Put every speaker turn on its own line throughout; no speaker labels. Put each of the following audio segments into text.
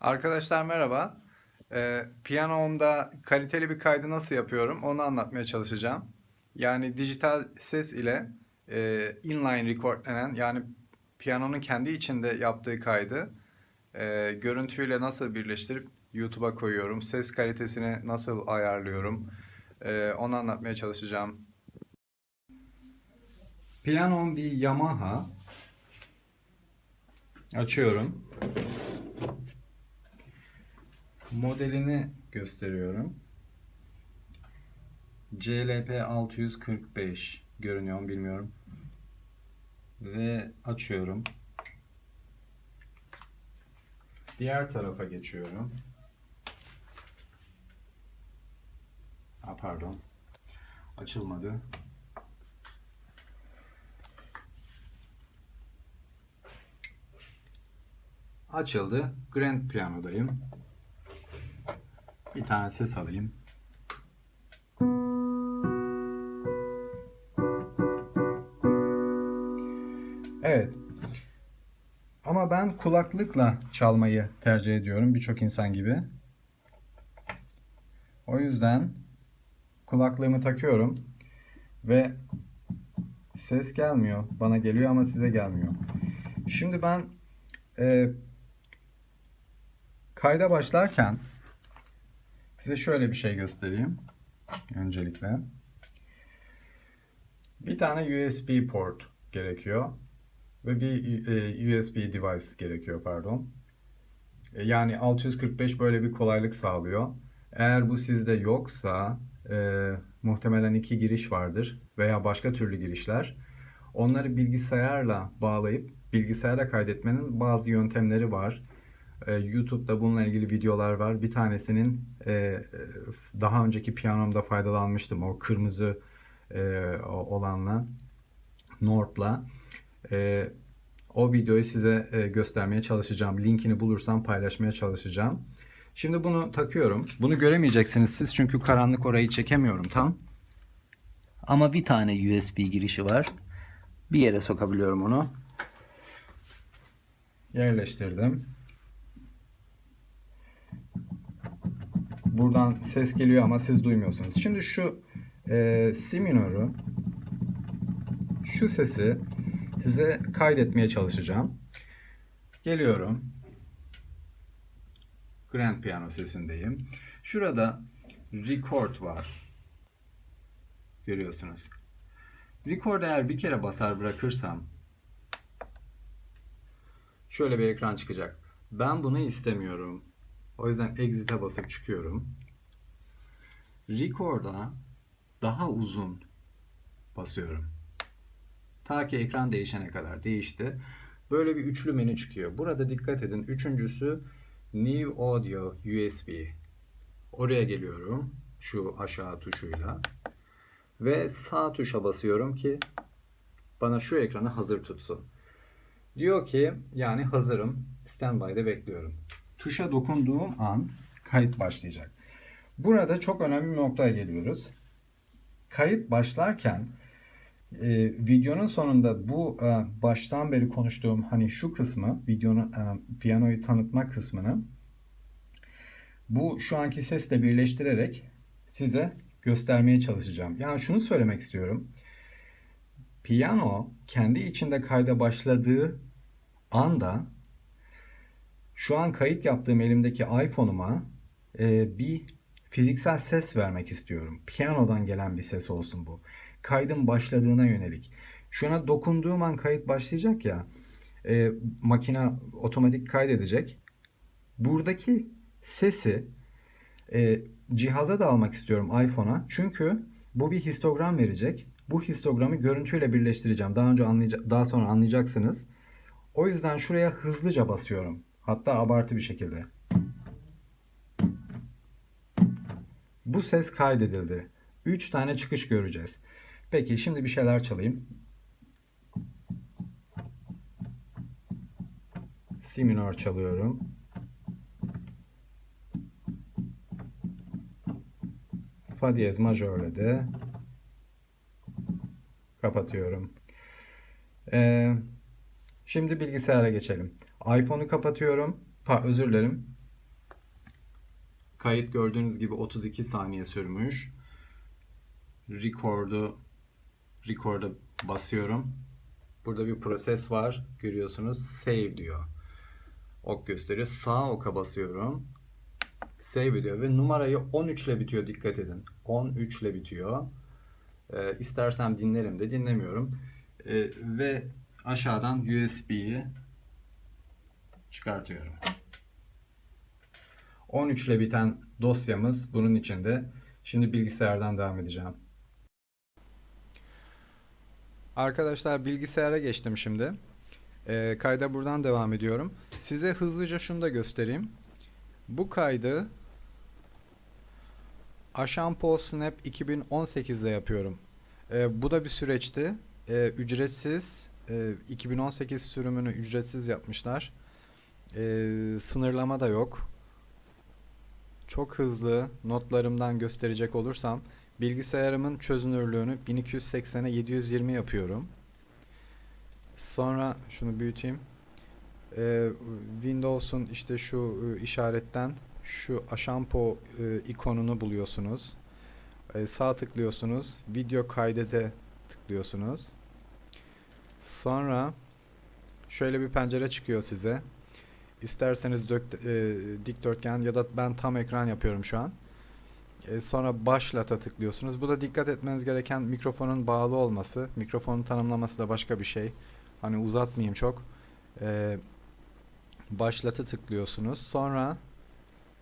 Arkadaşlar merhaba. Ee, piyanomda kaliteli bir kaydı nasıl yapıyorum onu anlatmaya çalışacağım. Yani dijital ses ile e, inline record denen yani piyanonun kendi içinde yaptığı kaydı e, görüntüyle nasıl birleştirip YouTube'a koyuyorum. Ses kalitesini nasıl ayarlıyorum e, onu anlatmaya çalışacağım. Piyanom bir Yamaha. Açıyorum. Modelini gösteriyorum. CLP 645 görünüyor mu bilmiyorum. Ve açıyorum. Diğer tarafa geçiyorum. Ha, pardon. Açılmadı. Açıldı. Grand Piano'dayım. Bir tane ses alayım. Evet. Ama ben kulaklıkla çalmayı tercih ediyorum birçok insan gibi. O yüzden kulaklığımı takıyorum ve ses gelmiyor. Bana geliyor ama size gelmiyor. Şimdi ben e, kayda başlarken Size şöyle bir şey göstereyim. Öncelikle. Bir tane USB port gerekiyor. Ve bir e, USB device gerekiyor pardon. E, Yani 645 böyle bir kolaylık sağlıyor. Eğer bu sizde yoksa e, muhtemelen iki giriş vardır veya başka türlü girişler. Onları bilgisayarla bağlayıp bilgisayara kaydetmenin bazı yöntemleri var. Ee, YouTube'da bununla ilgili videolar var. Bir tanesinin e, e, daha önceki piyanomda faydalanmıştım. O kırmızı e, olanla, Nord'la. E, o videoyu size e, göstermeye çalışacağım. Linkini bulursam paylaşmaya çalışacağım. Şimdi bunu takıyorum. Bunu göremeyeceksiniz siz çünkü karanlık orayı çekemiyorum tam.
Ama bir tane USB girişi var. Bir yere sokabiliyorum onu.
Yerleştirdim. Buradan ses geliyor ama siz duymuyorsunuz. Şimdi şu e, si minörü şu sesi size kaydetmeye çalışacağım. Geliyorum. Grand piyano sesindeyim. Şurada record var. Görüyorsunuz. Record eğer bir kere basar bırakırsam şöyle bir ekran çıkacak. Ben bunu istemiyorum. O yüzden exit'e basıp çıkıyorum. Record'a daha uzun basıyorum. Ta ki ekran değişene kadar değişti. Böyle bir üçlü menü çıkıyor. Burada dikkat edin. Üçüncüsü New Audio USB. Oraya geliyorum. Şu aşağı tuşuyla. Ve sağ tuşa basıyorum ki bana şu ekranı hazır tutsun. Diyor ki yani hazırım. Standby'de bekliyorum tuşa dokunduğum an kayıt başlayacak. Burada çok önemli bir noktaya geliyoruz. Kayıt başlarken e, videonun sonunda bu e, baştan beri konuştuğum hani şu kısmı, videonun e, piyanoyu tanıtma kısmını bu şu anki sesle birleştirerek size göstermeye çalışacağım. Yani şunu söylemek istiyorum. Piyano kendi içinde kayda başladığı anda şu an kayıt yaptığım elimdeki iPhone'uma e, bir fiziksel ses vermek istiyorum. Piyanodan gelen bir ses olsun bu. Kaydın başladığına yönelik. Şuna dokunduğum an kayıt başlayacak ya. E, makine otomatik kaydedecek. Buradaki sesi e, cihaza da almak istiyorum iPhone'a. Çünkü bu bir histogram verecek. Bu histogramı görüntüyle birleştireceğim. Daha önce anlayacak, daha sonra anlayacaksınız. O yüzden şuraya hızlıca basıyorum. Hatta abartı bir şekilde. Bu ses kaydedildi. 3 tane çıkış göreceğiz. Peki şimdi bir şeyler çalayım. Si minör çalıyorum. Fa diyez majörle de kapatıyorum. Ee, şimdi bilgisayara geçelim. iPhone'u kapatıyorum. Ha, özür dilerim. Kayıt gördüğünüz gibi 32 saniye sürmüş. Record'u Record'a basıyorum. Burada bir proses var. Görüyorsunuz. Save diyor. Ok gösteriyor. Sağ oka basıyorum. Save diyor ve numarayı 13 ile bitiyor. Dikkat edin. 13 ile bitiyor. Ee, istersem dinlerim de dinlemiyorum. Ee, ve aşağıdan USB'yi çıkartıyorum. 13 ile biten dosyamız bunun içinde. Şimdi bilgisayardan devam edeceğim.
Arkadaşlar bilgisayara geçtim şimdi. Ee, kayda buradan devam ediyorum. Size hızlıca şunu da göstereyim. Bu kaydı Ashampo Snap 2018'de yapıyorum. Ee, bu da bir süreçti. Ee, ücretsiz. Ee, 2018 sürümünü ücretsiz yapmışlar. Ee, sınırlama da yok. Çok hızlı notlarımdan gösterecek olursam bilgisayarımın çözünürlüğünü 1280'e 720 yapıyorum. Sonra şunu büyüteyim. Ee, Windows'un işte şu e, işaretten şu Ashampo e, ikonunu buluyorsunuz. Ee, sağ tıklıyorsunuz. Video kaydede tıklıyorsunuz. Sonra şöyle bir pencere çıkıyor size. İsterseniz dök, e, dikdörtgen ya da ben tam ekran yapıyorum şu an. E, sonra başlata tıklıyorsunuz. Bu da dikkat etmeniz gereken mikrofonun bağlı olması. Mikrofonun tanımlaması da başka bir şey. Hani uzatmayayım çok. E, başlatı tıklıyorsunuz. Sonra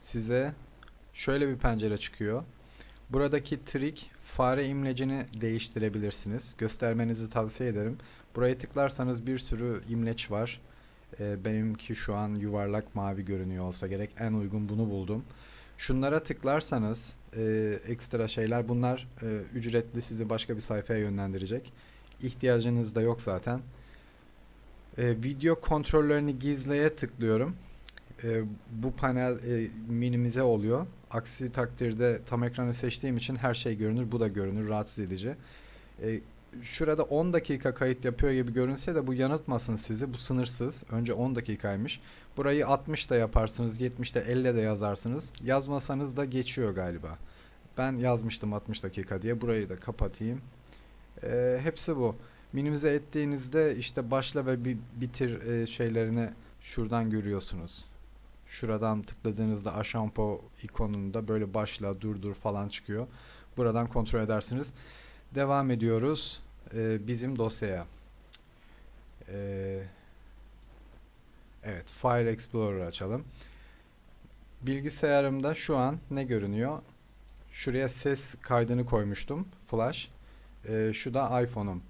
size şöyle bir pencere çıkıyor. Buradaki trik fare imlecini değiştirebilirsiniz. Göstermenizi tavsiye ederim. Buraya tıklarsanız bir sürü imleç var. E, benimki şu an yuvarlak mavi görünüyor olsa gerek. En uygun bunu buldum. Şunlara tıklarsanız e, ekstra şeyler bunlar e, ücretli sizi başka bir sayfaya yönlendirecek. İhtiyacınız da yok zaten. E, video kontrollerini gizleye tıklıyorum. E, bu panel e, minimize oluyor. Aksi takdirde tam ekranı seçtiğim için her şey görünür. Bu da görünür. Rahatsız edici. E, şurada 10 dakika kayıt yapıyor gibi görünse de bu yanıltmasın sizi. Bu sınırsız. Önce 10 dakikaymış. Burayı 60 da yaparsınız, 70 de 50 de yazarsınız. Yazmasanız da geçiyor galiba. Ben yazmıştım 60 dakika diye. Burayı da kapatayım. Ee, hepsi bu. Minimize ettiğinizde işte başla ve bi- bitir e, şeylerini şuradan görüyorsunuz. Şuradan tıkladığınızda Ashampo ikonunda böyle başla, durdur falan çıkıyor. Buradan kontrol edersiniz. Devam ediyoruz e, bizim dosyaya. Eee Evet, File Explorer açalım. Bilgisayarımda şu an ne görünüyor? Şuraya ses kaydını koymuştum, flash. Ee, şu da iPhone'um.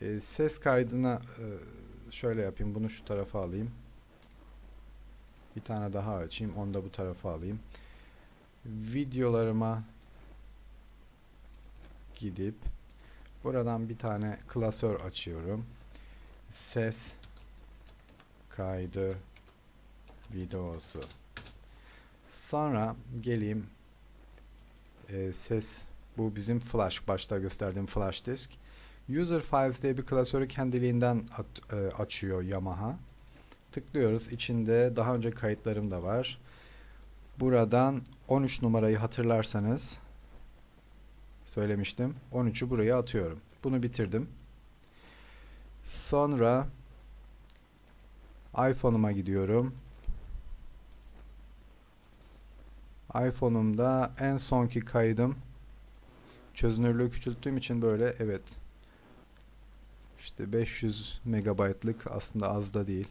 Ee, ses kaydına e, şöyle yapayım, bunu şu tarafa alayım. Bir tane daha açayım, onu da bu tarafa alayım. Videolarıma gidip buradan bir tane klasör açıyorum. Ses kaydı videosu. Sonra geleyim e, ses bu bizim flash başta gösterdiğim flash disk. User Files diye bir klasörü kendiliğinden at- e, açıyor Yamaha. Tıklıyoruz. İçinde daha önce kayıtlarım da var. Buradan 13 numarayı hatırlarsanız söylemiştim. 13'ü buraya atıyorum. Bunu bitirdim. Sonra iPhone'uma gidiyorum. iPhone'umda en sonki kaydım çözünürlüğü küçülttüğüm için böyle evet işte 500 megabaytlık aslında az da değil.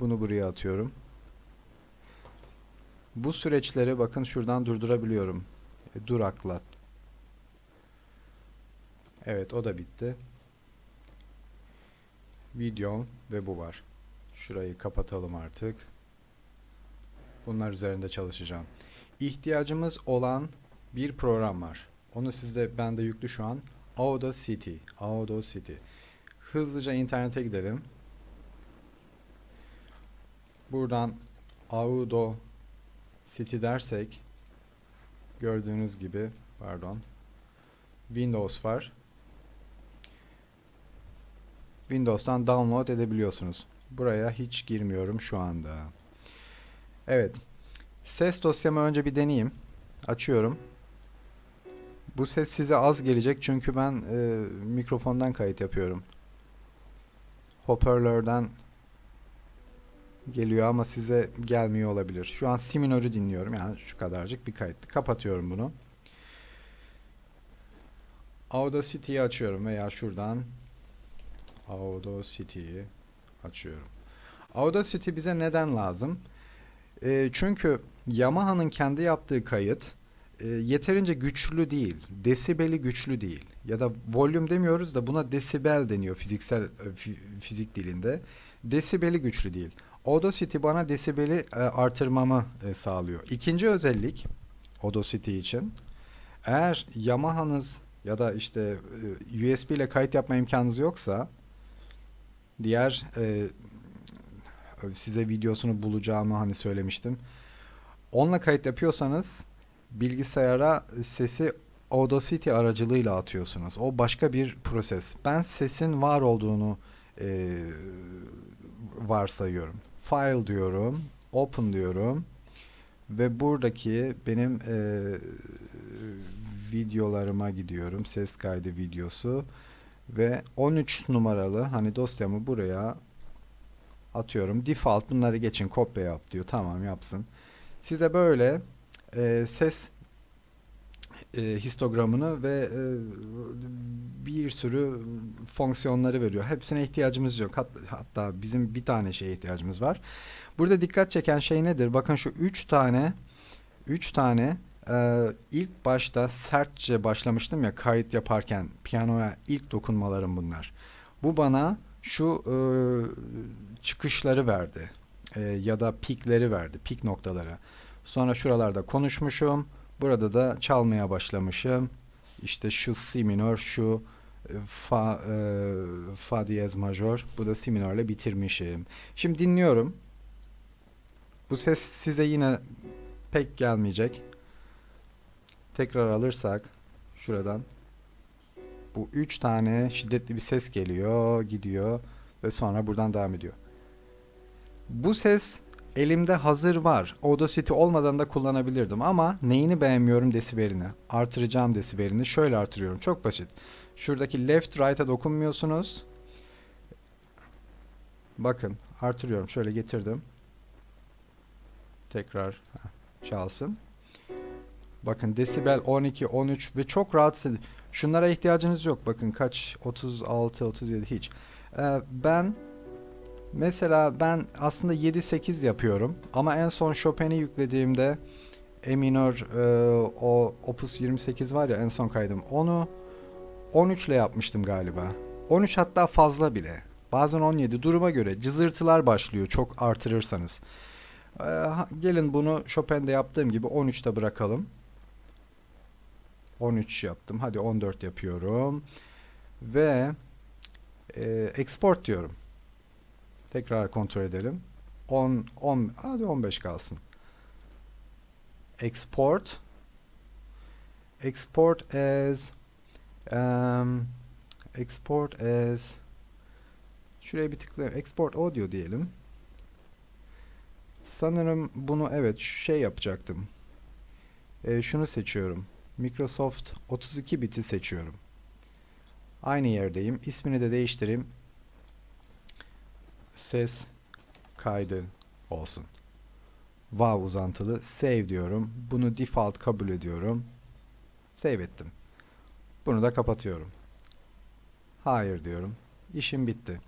Bunu buraya atıyorum. Bu süreçleri bakın şuradan durdurabiliyorum. E, duraklat. Evet o da bitti. Video ve bu var. Şurayı kapatalım artık. Bunlar üzerinde çalışacağım. İhtiyacımız olan bir program var. Onu sizde bende yüklü şu an. Audacity. Audacity. Hızlıca internete gidelim. Buradan Audacity dersek gördüğünüz gibi pardon Windows var. Windows'tan download edebiliyorsunuz. Buraya hiç girmiyorum şu anda. Evet. Ses dosyamı önce bir deneyeyim. Açıyorum. Bu ses size az gelecek çünkü ben e, mikrofondan kayıt yapıyorum. Hoparlörden geliyor ama size gelmiyor olabilir. Şu an si minörü dinliyorum. Yani şu kadarcık bir kayıt. Kapatıyorum bunu. Audacity'yi açıyorum veya şuradan Audacity'yi açıyorum. Audacity bize neden lazım? E, çünkü Yamaha'nın kendi yaptığı kayıt e, yeterince güçlü değil. Desibeli güçlü değil. Ya da volüm demiyoruz da buna desibel deniyor fiziksel e, fi- fizik dilinde. Desibeli güçlü değil. Audacity bana desibeli e, artırmamı e, sağlıyor. İkinci özellik Audacity için eğer Yamaha'nız ya da işte e, USB ile kayıt yapma imkanınız yoksa diğer e, size videosunu bulacağımı hani söylemiştim. Onunla kayıt yapıyorsanız bilgisayara sesi Audacity aracılığıyla atıyorsunuz. O başka bir proses. Ben sesin var olduğunu e, varsayıyorum. File diyorum, open diyorum ve buradaki benim e, videolarıma gidiyorum. Ses kaydı videosu ve 13 numaralı hani dosyamı buraya atıyorum. Default bunları geçin kopya yap diyor. Tamam yapsın. Size böyle e, ses e, histogramını ve e, bir sürü fonksiyonları veriyor. Hepsine ihtiyacımız yok. Hat- hatta bizim bir tane şeye ihtiyacımız var. Burada dikkat çeken şey nedir? Bakın şu üç tane üç tane e, ilk başta sertçe başlamıştım ya kayıt yaparken piyanoya ilk dokunmalarım bunlar. Bu bana şu e, çıkışları verdi. E, ya da pikleri verdi. Pik noktaları. Sonra şuralarda konuşmuşum. Burada da çalmaya başlamışım. İşte şu si minör, şu e, fa, e, fa diyez majör. Bu da si minörle bitirmişim. Şimdi dinliyorum. Bu ses size yine pek gelmeyecek. Tekrar alırsak şuradan bu üç tane şiddetli bir ses geliyor, gidiyor ve sonra buradan devam ediyor. Bu ses elimde hazır var. Audacity olmadan da kullanabilirdim ama neyini beğenmiyorum desibelini. Artıracağım desibelini. Şöyle artırıyorum. Çok basit. Şuradaki left right'a dokunmuyorsunuz. Bakın artırıyorum. Şöyle getirdim. Tekrar çalsın. Bakın desibel 12, 13 ve çok rahatsız edici. Şunlara ihtiyacınız yok. Bakın kaç? 36, 37 hiç. Ee, ben mesela ben aslında 7-8 yapıyorum. Ama en son Chopin'i yüklediğimde E minör e, o Opus 28 var ya en son kaydım. Onu 13 ile yapmıştım galiba. 13 hatta fazla bile. Bazen 17 duruma göre cızırtılar başlıyor çok artırırsanız. Ee, gelin bunu Chopin'de yaptığım gibi 13'te bırakalım. 13 yaptım. Hadi 14 yapıyorum. Ve e, export diyorum. Tekrar kontrol edelim. 10 10 hadi 15 kalsın. Export export as um, export as şuraya bir tıklayalım. Export audio diyelim. Sanırım bunu evet şey yapacaktım. E, şunu seçiyorum. Microsoft 32 biti seçiyorum. Aynı yerdeyim. İsmini de değiştireyim. Ses kaydı olsun. WAV uzantılı save diyorum. Bunu default kabul ediyorum. Save ettim. Bunu da kapatıyorum. Hayır diyorum. İşim bitti.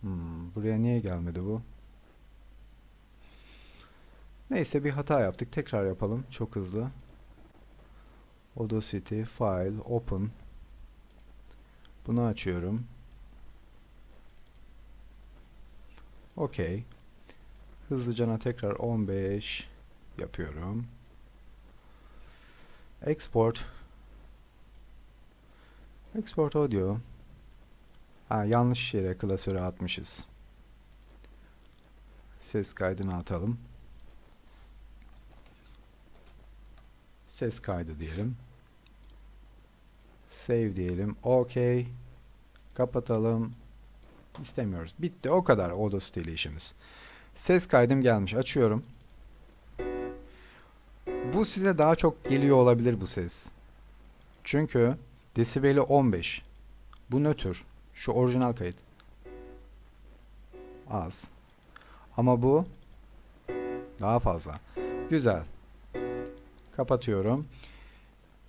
Hmm, buraya niye gelmedi bu? Neyse bir hata yaptık. Tekrar yapalım. Çok hızlı. Audacity, File, Open. Bunu açıyorum. OK. Hızlıcana tekrar 15 yapıyorum. Export. Export Audio. Ha, yanlış yere klasöre atmışız. Ses kaydını atalım. Ses kaydı diyelim. Save diyelim. OK. Kapatalım. İstemiyoruz. Bitti. O kadar Audacity ile işimiz. Ses kaydım gelmiş. Açıyorum. Bu size daha çok geliyor olabilir bu ses. Çünkü desibeli 15. Bu nötr. Şu orijinal kayıt. Az. Ama bu daha fazla. Güzel. Kapatıyorum.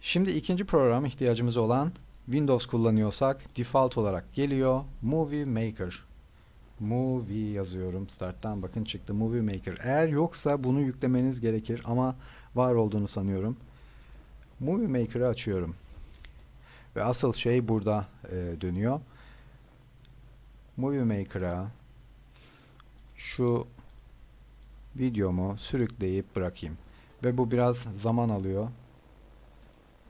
Şimdi ikinci program ihtiyacımız olan Windows kullanıyorsak default olarak geliyor Movie Maker. Movie yazıyorum. Start'tan bakın çıktı Movie Maker. Eğer yoksa bunu yüklemeniz gerekir ama var olduğunu sanıyorum. Movie Maker'ı açıyorum. Ve asıl şey burada e, dönüyor. Movie Maker'a şu videomu sürükleyip bırakayım. Ve bu biraz zaman alıyor.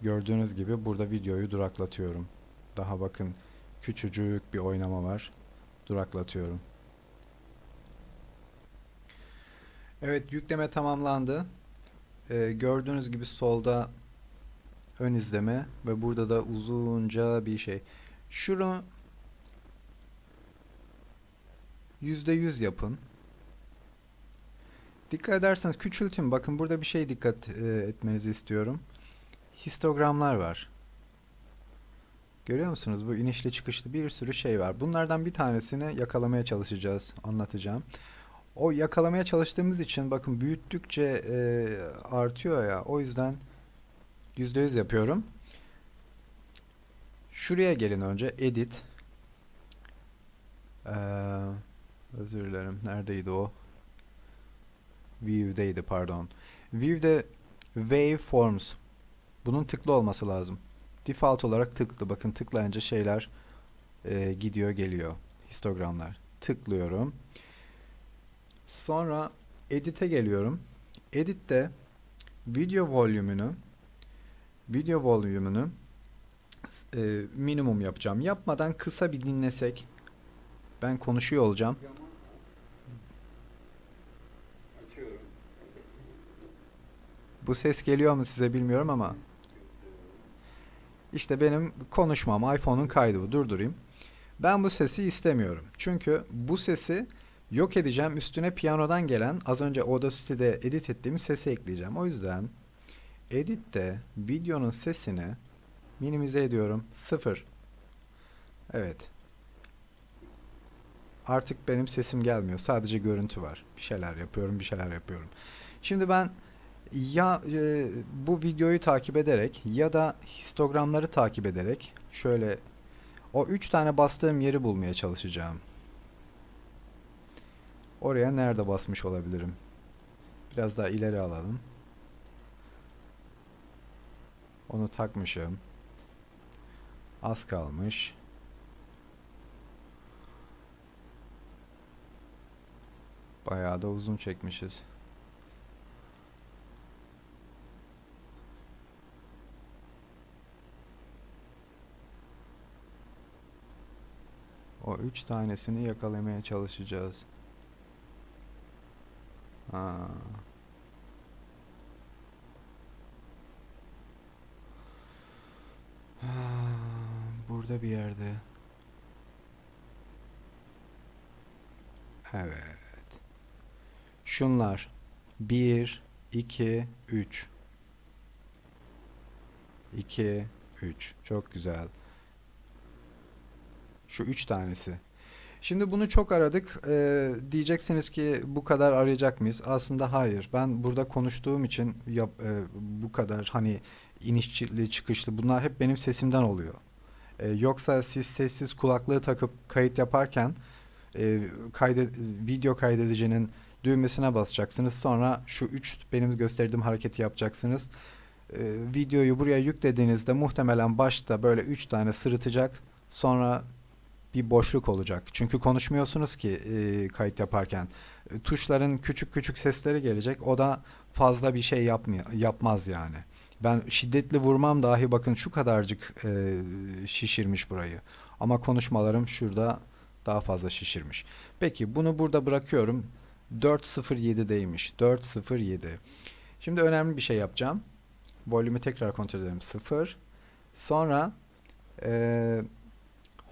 Gördüğünüz gibi burada videoyu duraklatıyorum. Daha bakın küçücük bir oynama var. Duraklatıyorum. Evet yükleme tamamlandı. Ee, gördüğünüz gibi solda ön izleme ve burada da uzunca bir şey. Şunu %100 yapın. Dikkat ederseniz küçültün. Bakın burada bir şey dikkat e, etmenizi istiyorum. Histogramlar var. Görüyor musunuz? Bu inişli çıkışlı bir sürü şey var. Bunlardan bir tanesini yakalamaya çalışacağız. Anlatacağım. O yakalamaya çalıştığımız için bakın büyüttükçe e, artıyor ya. O yüzden %100 yapıyorum. Şuraya gelin önce. Edit. Ee, özür dilerim. Neredeydi o? View'deydi pardon. View'de Waveforms. Bunun tıklı olması lazım. Default olarak tıklı. Bakın tıklayınca şeyler e, gidiyor geliyor. Histogramlar. Tıklıyorum. Sonra Edit'e geliyorum. Edit'te video volümünü video volümünü e, minimum yapacağım. Yapmadan kısa bir dinlesek ben konuşuyor olacağım. Bu ses geliyor mu size bilmiyorum ama işte benim konuşmam iPhone'un kaydı bu. Durdurayım. Ben bu sesi istemiyorum. Çünkü bu sesi yok edeceğim. Üstüne piyanodan gelen az önce Audacity'de edit ettiğim sesi ekleyeceğim. O yüzden Edit'te videonun sesini minimize ediyorum. Sıfır. Evet. Artık benim sesim gelmiyor. Sadece görüntü var. Bir şeyler yapıyorum, bir şeyler yapıyorum. Şimdi ben ya e, bu videoyu takip ederek ya da histogramları takip ederek şöyle o üç tane bastığım yeri bulmaya çalışacağım. Oraya nerede basmış olabilirim? Biraz daha ileri alalım. Onu takmışım. Az kalmış. Bayağı da uzun çekmişiz. O üç tanesini yakalamaya çalışacağız. Ha. Ha, Burada bir yerde. Evet. Şunlar. 1, 2, 3. 2, 3. Çok güzel. Şu üç tanesi. Şimdi bunu çok aradık. Ee, diyeceksiniz ki bu kadar arayacak mıyız? Aslında hayır. Ben burada konuştuğum için yap, e, bu kadar hani inişli çıkışlı bunlar hep benim sesimden oluyor. Ee, yoksa siz sessiz kulaklığı takıp kayıt yaparken e, kaydet, video kaydedicinin düğmesine basacaksınız. Sonra şu üç benim gösterdiğim hareketi yapacaksınız. Ee, videoyu buraya yüklediğinizde muhtemelen başta böyle üç tane sırıtacak. Sonra bir boşluk olacak. Çünkü konuşmuyorsunuz ki e, kayıt yaparken. E, Tuşların küçük küçük sesleri gelecek. O da fazla bir şey yapmıyor, yapmaz yani. Ben şiddetli vurmam dahi bakın şu kadarcık e, şişirmiş burayı. Ama konuşmalarım şurada daha fazla şişirmiş. Peki bunu burada bırakıyorum. 407'deymiş. 407. Şimdi önemli bir şey yapacağım. Volümü tekrar kontrol edelim. 0. Sonra eee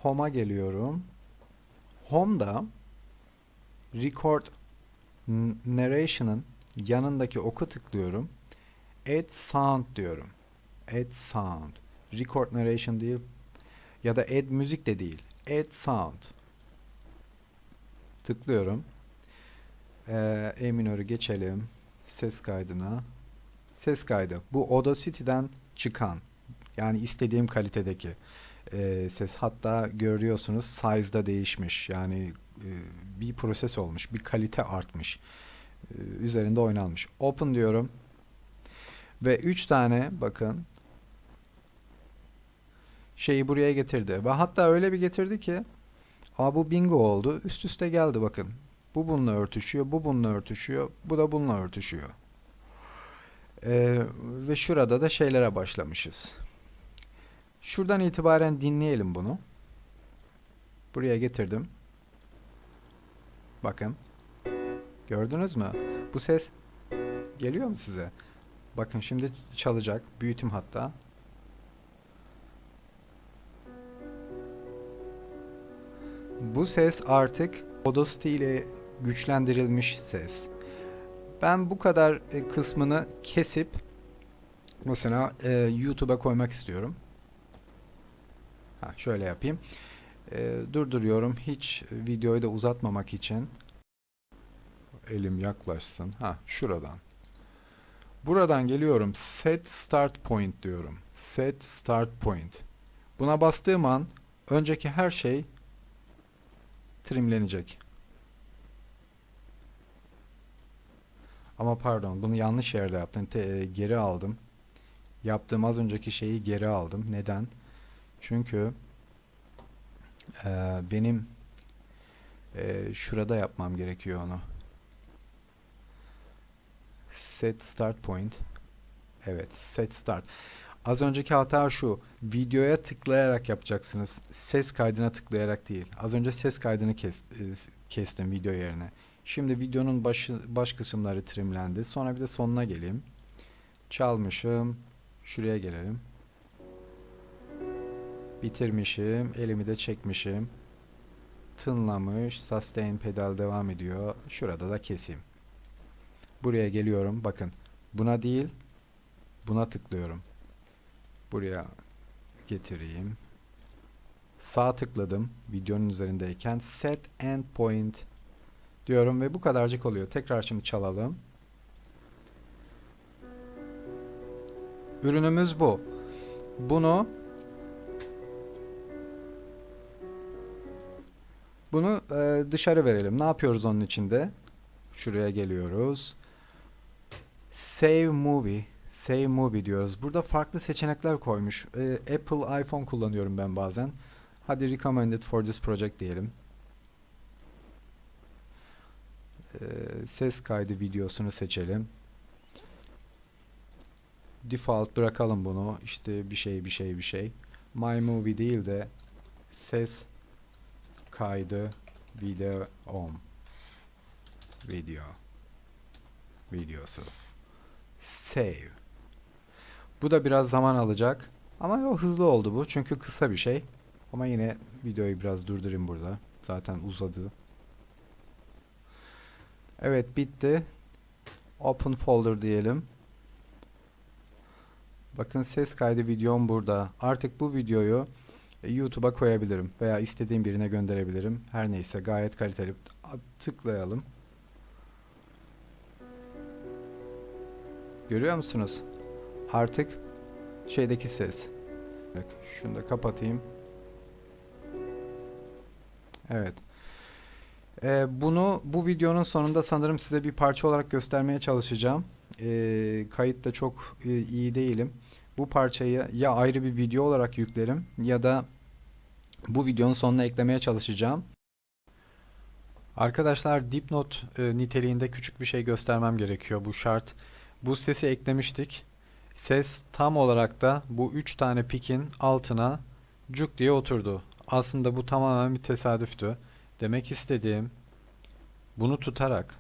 Home'a geliyorum. Home'da Record Narration'ın yanındaki oku tıklıyorum. Add Sound diyorum. Add Sound. Record Narration değil ya da Add Müzik de değil. Add Sound. Tıklıyorum. Ee, E minörü geçelim. Ses kaydına. Ses kaydı. Bu Audacity'den çıkan yani istediğim kalitedeki e, ses. Hatta görüyorsunuz size'da değişmiş. Yani e, bir proses olmuş. Bir kalite artmış. E, üzerinde oynanmış. Open diyorum. Ve 3 tane bakın şeyi buraya getirdi. Ve hatta öyle bir getirdi ki Aa, bu bingo oldu. Üst üste geldi bakın. Bu bununla örtüşüyor. Bu bununla örtüşüyor. Bu da bununla örtüşüyor. Ee, ve şurada da şeylere başlamışız. Şuradan itibaren dinleyelim bunu. Buraya getirdim. Bakın. Gördünüz mü? Bu ses geliyor mu size? Bakın şimdi çalacak. Büyütüm hatta. Bu ses artık Audacity ile güçlendirilmiş ses. Ben bu kadar e, kısmını kesip mesela e, YouTube'a koymak istiyorum. Ha, şöyle yapayım. E, durduruyorum. Hiç videoyu da uzatmamak için. Elim yaklaşsın. Ha, şuradan. Buradan geliyorum. Set Start Point diyorum. Set Start Point. Buna bastığım an önceki her şey trimlenecek. Ama pardon bunu yanlış yerde yaptım. Te- geri aldım. Yaptığım az önceki şeyi geri aldım. Neden? Çünkü eee, benim eee, şurada yapmam gerekiyor onu. Set start point. Evet, set start. Az önceki hata şu. Videoya tıklayarak yapacaksınız. Ses kaydına tıklayarak değil. Az önce ses kaydını kes, e, kestim video yerine. Şimdi videonun başı, baş kısımları trimlendi. Sonra bir de sonuna geleyim. Çalmışım. Şuraya gelelim. Bitirmişim. Elimi de çekmişim. Tınlamış. Sustain pedal devam ediyor. Şurada da keseyim. Buraya geliyorum. Bakın. Buna değil. Buna tıklıyorum. Buraya getireyim. Sağ tıkladım videonun üzerindeyken set endpoint diyorum ve bu kadarcık oluyor. Tekrar şimdi çalalım. Ürünümüz bu. Bunu bunu e, dışarı verelim. Ne yapıyoruz onun içinde? Şuraya geliyoruz. Save movie. Save movie diyoruz. Burada farklı seçenekler koymuş. Ee, Apple iPhone kullanıyorum ben bazen. Hadi recommended for this project diyelim. Ee, ses kaydı videosunu seçelim. Default bırakalım bunu. İşte bir şey bir şey bir şey. My movie değil de ses kaydı video on video. Videosu. Save. Bu da biraz zaman alacak ama o hızlı oldu bu çünkü kısa bir şey. Ama yine videoyu biraz durdurayım burada. Zaten uzadı. Evet bitti. Open folder diyelim. Bakın ses kaydı videom burada. Artık bu videoyu YouTube'a koyabilirim veya istediğim birine gönderebilirim her neyse gayet kaliteli tıklayalım Görüyor musunuz? Artık şeydeki ses. Şunu da kapatayım. Evet. Ee, bunu bu videonun sonunda sanırım size bir parça olarak göstermeye çalışacağım. Ee, kayıtta çok e, iyi değilim. Bu parçayı ya ayrı bir video olarak yüklerim ya da bu videonun sonuna eklemeye çalışacağım. Arkadaşlar dipnot e, niteliğinde küçük bir şey göstermem gerekiyor. Bu şart. Bu sesi eklemiştik. Ses tam olarak da bu 3 tane pikin altına cuk diye oturdu. Aslında bu tamamen bir tesadüftü. Demek istediğim bunu tutarak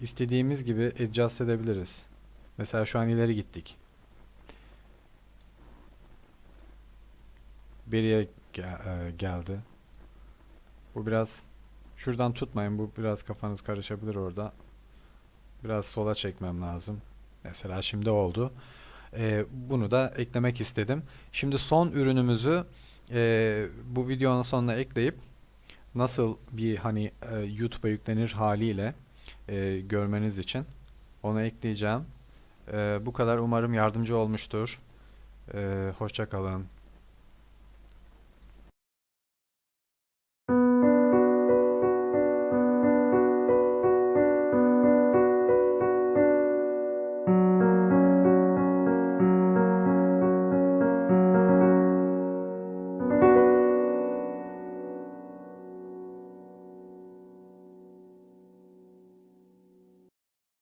istediğimiz gibi adjust edebiliriz. Mesela şu an ileri gittik. Beriye gel- e, geldi. Bu biraz şuradan tutmayın. Bu biraz kafanız karışabilir orada. Biraz sola çekmem lazım. Mesela şimdi oldu. Ee, bunu da eklemek istedim. Şimdi son ürünümüzü e, bu videonun sonuna ekleyip nasıl bir hani e, YouTube'a yüklenir haliyle e, görmeniz için onu ekleyeceğim. E, bu kadar umarım yardımcı olmuştur. E, hoşça kalın.